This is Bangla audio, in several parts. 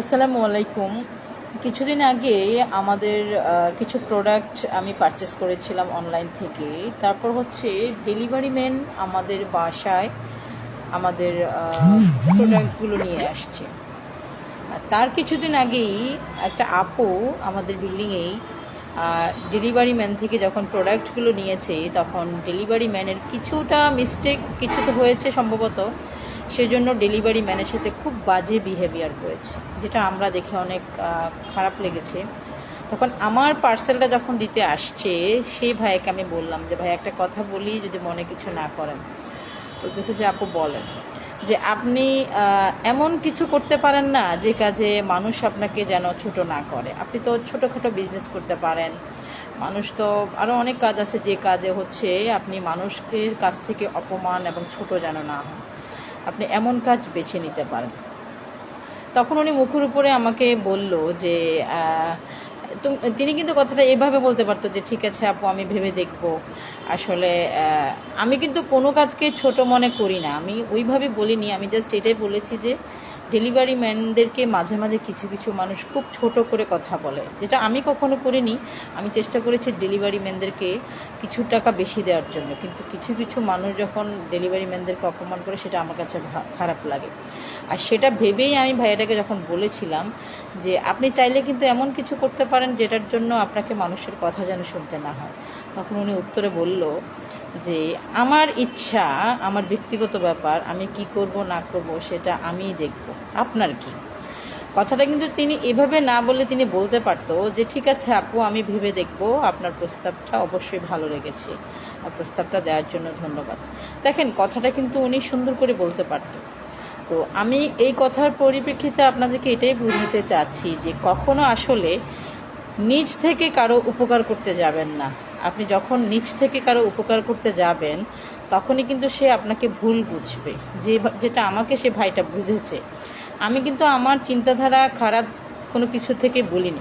আসসালামু আলাইকুম। কিছুদিন আগে আমাদের কিছু প্রোডাক্ট আমি পারচেস করেছিলাম অনলাইন থেকে। তারপর হচ্ছে ডেলিভারি ম্যান আমাদের বাসায় আমাদের প্রোডাক্টগুলো নিয়ে আসছে। তার কিছুদিন আগেই একটা আপু আমাদের বিল্ডিংয়েই ডেলিভারি ম্যান থেকে যখন প্রোডাক্টগুলো নিয়েছে, তখন ডেলিভারি ম্যানের কিছুটা মিস্টেক কিছু তো হয়েছে সম্ভবত। সেজন্য ডেলিভারি ম্যানের সাথে খুব বাজে বিহেভিয়ার করেছে, যেটা আমরা দেখে অনেক খারাপ লেগেছে। তখন আমার পার্সেলটা যখন দিতে আসছে সেই ভাইকে আমি বললাম যে ভাই একটা কথা বলি যদি মনে কিছু না করেন। বলতেছে যে, আপু, বলেন যে, আপনি এমন কিছু করতে পারেন না যে কাজে মানুষ আপনাকে যেন ছোট না করে। আপনি তো ছোটোখাটো বিজনেস করতে পারেন। মানুষ তো আরও অনেক কাজ আছে যে কাজে হচ্ছে আপনি মানুষের কাছ থেকে অপমান এবং ছোট যেন না হয় আপনি এমন কাজ বেছে নিতে পারেন। তখন উনি মুখের উপরে আমাকে বলল যে তিনি কিন্তু কথাটা এভাবে বলতে পারতো যে, ঠিক আছে আপু, আমি ভেবে দেখব। আসলে আমি কিন্তু কোনো কাজকে ছোট মনে করি না। আমি ওইভাবে বলিনি। আমি জাস্ট এটাই বলেছি যে ডেলিভারি ম্যানদেরকে মাঝে মাঝে কিছু কিছু মানুষ খুব ছোট করে কথা বলে। যেটা আমি কখনো করিনি। আমি চেষ্টা করেছি ডেলিভারি ম্যানদেরকে কিছু টাকা বেশি দেওয়ার জন্য। কিন্তু কিছু কিছু মানুষ যখন ডেলিভারি ম্যানদেরকে অপমান করে, সেটা আমার কাছে খারাপ লাগে। আর সেটা ভেবেই আমি ভাইয়াটাকে যখন বলেছিলাম যে, আপনি চাইলে কিন্তু এমন কিছু করতে পারেন যেটার জন্য আপনাকে মানুষের কথা যেন শুনতে না হয়। তখন উনি উত্তরে বলল যে আমার ইচ্ছা, আমার ব্যক্তিগত ব্যাপার, আমি কি করব, না করব, সেটা আমিই দেখব। আপনার কি? কথাটা কিন্তু তিনি এভাবে না বলে তিনি বলতে পারতো যে, ঠিক আছে আপু, আমি ভেবে দেখব, আপনার প্রস্তাবটা অবশ্যই ভালো লেগেছে। আর প্রস্তাবটা দেওয়ার জন্য ধন্যবাদ। দেখেন, কথাটা কিন্তু উনি সুন্দর করে বলতে পারতো। তো আমি এই কথার পরিপ্রেক্ষিতে আপনাদেরকে এটাই বুঝতে চাচ্ছি যে, কখনো আসলে নিজ থেকে কারও উপকার করতে যাবেন না। আপনি যখন নিজ থেকে কারও উপকার করতে যাবেন, তখনই কিন্তু সে আপনাকে ভুল বুঝবে। যে যেটা আমাকে সে ভাইটা বুঝেছে। আমি কিন্তু আমার চিন্তাধারা খারাপ কোনো কিছু থেকে বলিনি।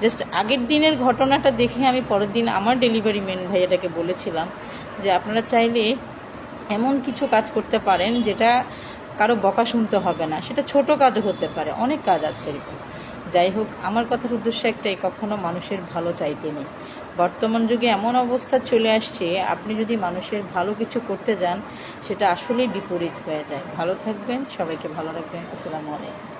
জাস্ট আগের দিনের ঘটনাটা দেখে আমি পরের দিন আমার ডেলিভারি ম্যান ভাইয়াটাকে বলেছিলাম যে, আপনারা চাইলে এমন কিছু কাজ করতে পারেন যেটা কারও বকা শুনতে হবে না। সেটা ছোট কাজও হতে পারে, অনেক কাজ আছে এরকম। যাই হোক, আমার কথার উদ্দেশ্য একটাই, কখনো মানুষের ভালো চাইতে নেই। বর্তমান যুগে এমন অবস্থা চলে আসছে, আপনি যদি মানুষের ভালো কিছু করতে যান, সেটা আসলেই বিপরীত হয়ে যায়। ভালো থাকবেন, সবাইকে ভালো রাখবেন। আসসালামু আলাইকুম।